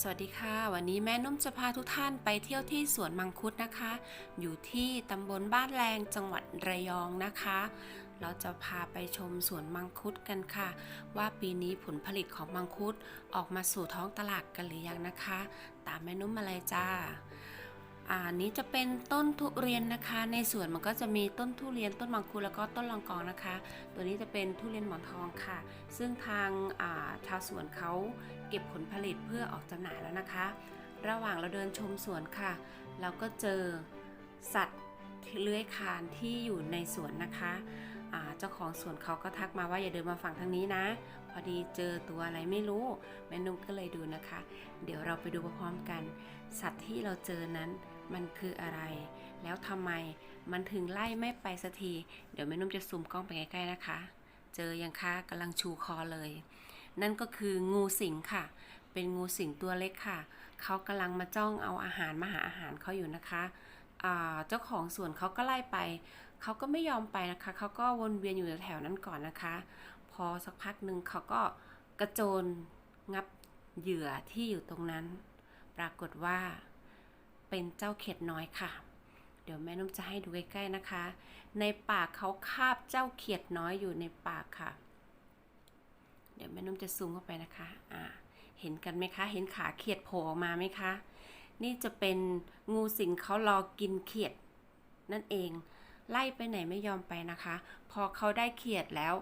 สวัสดีค่ะ วันนี้แม่นุ่มจะพาทุกท่านไปเที่ยวที่สวนมังคุดนะคะ อยู่ที่ตำบลบ้านแรงจังหวัดระยองนะคะ เราจะพาไปชมสวนมังคุดกันค่ะ ว่าปีนี้ผลผลิตของมังคุดออกมาสู่ท้องตลาดกันหรือยังนะคะ ตามแม่นุ่มมาเลยจ้า อ่านี้จะเป็นต้นทุเรียนนะคะ ในสวนมันก็จะมีต้นทุเรียนต้นมังคุดแล้วก็ต้นลองกองนะคะ ตัวนี้จะเป็นทุเรียนหมอนทองค่ะ ซึ่งทางาชาวสวนเขาเก็บผลผลิตเพื่อออกจำหน่ายแล้วนะคะ ระหว่างเราเดินชมสวนค่ะ เราก็เจอสัตว์เลื้อยคลานที่อยู่ในสวนนะคะเจ้าของสวนเขาก็ทักมาว่าอย่าเดินมาฝั่งทางนี้นะ พอดีเจอตัวอะไรไม่รู้แม่นุ่มก็เลยดูนะคะ เดี๋ยวเราไปดูพร้อมกัน สัตว์ที่เราเจอนั้น มันคืออะไร แล้วทำไมมันถึงไล่ไม่ไปสักที เดี๋ยวแม่นุ่มจะซูมกล้องไปใกล้ๆนะคะ เจอยังคะกำลังชูคอเลย นั่นก็คืองูสิงค่ะ เป็นงูสิงตัวเล็กค่ะ เขากำลังมาจ้องเอาอาหารมาหาอาหารเขาอยู่นะคะเจ้าของสวนเขาก็ไล่ไป เขาก็ไม่ยอมไปนะคะ เขาก็วนเวียนอยู่แถวๆนั้นก่อนนะคะ พอสักพักหนึ่งเขาก็กระโจนงับเหยื่อที่อยู่ตรงนั้น ปรากฏว่า เป็นเจ้าเขียดน้อยค่ะ เดี๋ยวแม่นุ่มจะให้ดูใกล้ๆนะคะ ในปากเขาคาบเจ้าเขียดน้อยอยู่ในปากค่ะ เดี๋ยวแม่นุ่มจะซูมเข้าไปนะคะอ่าเห็นกันไหมคะ เห็นขาเขียดโผล่ออกมาไหมคะ นี่จะเป็นงูสิงเขารอกินเขียด นั่นเอง ไล่ไปไหนไม่ยอมไปนะคะ พอเขาได้เขียดแล้ว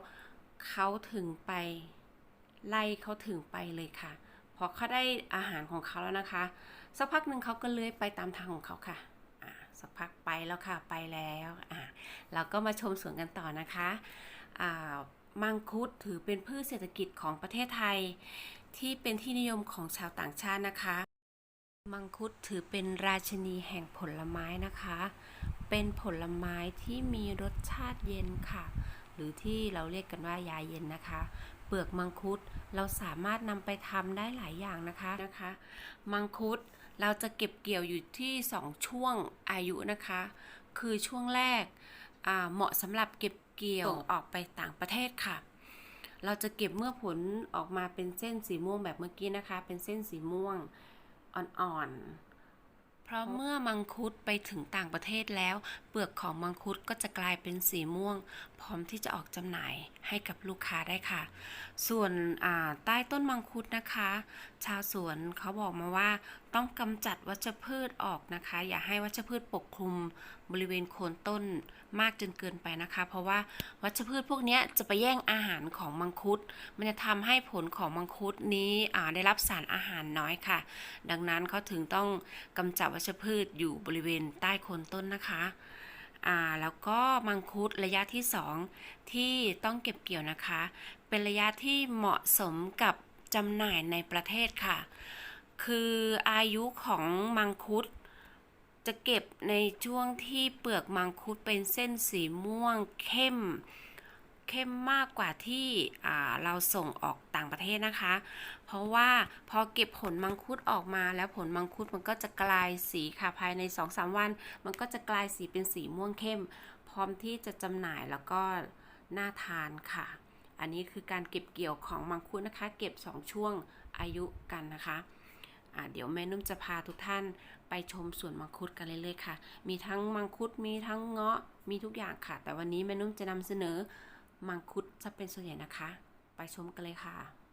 เขาถึงไป ไล่เขาถึงไปเลยค่ะ พอเขาได้อาหารของเขาแล้วนะคะ สักพักหนึ่งเขาก็เลื้อยไปตามทางของเขาค่ะสักพักไปแล้วค่ะไปแล้วอ่าเราก็มาชมสวนกันต่อนะคะอ่ามังคุดถือเป็นพืชเศรษฐกิจของประเทศไทย ที่เป็นที่นิยมของชาวต่างชาตินะคะ มังคุดถือเป็นราชินีแห่งผลไม้นะคะ เป็นผลไม้ที่มีรสชาติเย็นค่ะ หรือที่เราเรียกกันว่ายาเย็นนะคะ ลือกมังคุด เราสามารถนำไปทำได้หลายอย่างนะคะนะคะ มังคุดเราจะเก็บเกี่ยวอยู่ที่ 2 ช่วงอายุนะคะ คือช่วงแรกเหมาะสำหรับเก็บเกี่ยวส่งออกไปต่างประเทศค่ะ เราจะเก็บเมื่อผลออกมาเป็นเส้นสีม่วงแบบเมื่อกี้นะคะ เป็นเส้นสีม่วงอ่อนๆ เพราะเมื่อมังคุดไปถึงต่างประเทศแล้ว เปลือกของมังคุดก็จะกลายเป็นสีม่วง พร้อมที่จะออกจำหน่ายให้กับลูกค้าได้ค่ะ ส่วนใต้ต้นมังคุดนะคะ ชาวสวนเขาบอกมาว่า ต้องกำจัดวัชพืชออกนะคะ อย่าให้วัชพืชปกคลุมบริเวณโคนต้นมากจนเกินไปนะคะ เพราะว่าวัชพืชพวกนี้จะไปแย่งอาหารของมังคุด มันจะทำให้ผลของมังคุดนี้ได้รับสารอาหารน้อยค่ะ ดังนั้นเขาถึงต้องกำจัดวัชพืชอยู่บริเวณใต้โคนต้นนะคะ่าแล้วก็มังคุดระยะที่สองที่ต้องเก็บเกี่ยวนะคะ เป็นระยะที่เหมาะสมกับจำหน่ายในประเทศค่ะ คืออายุของมังคุด จะเก็บในช่วงที่เปลือกมังคุดเป็นเส้นสีม่วงเข้ม เข้มมากกว่าที่เราส่งออกต่างประเทศนะคะ เพราะว่าพอเก็บผลมังคุดออกมาแล้วผลมังคุดมันก็จะกลายสีค่ะภายใน 2-3 วัน มันก็จะกลายสีเป็นสีม่วงเข้ม พร้อมที่จะจำหน่ายแล้วก็น่าทานค่ะ อันนี้คือการเก็บเกี่ยวของมังคุดนะคะ เก็บ 2 ช่วงอายุกันนะคะ เดี๋ยวแม่นุ่มจะพาทุกท่านไปชมสวนมังคุดกันเลยๆค่ะ มีทั้งมังคุดมีทั้งเงาะมีทุกอย่างค่ะ แต่วันนี้แม่นุ่มจะนำเสนอมังคุดจะเป็นส่วนใหญ่นะคะ ไปชมกันเลยค่ะ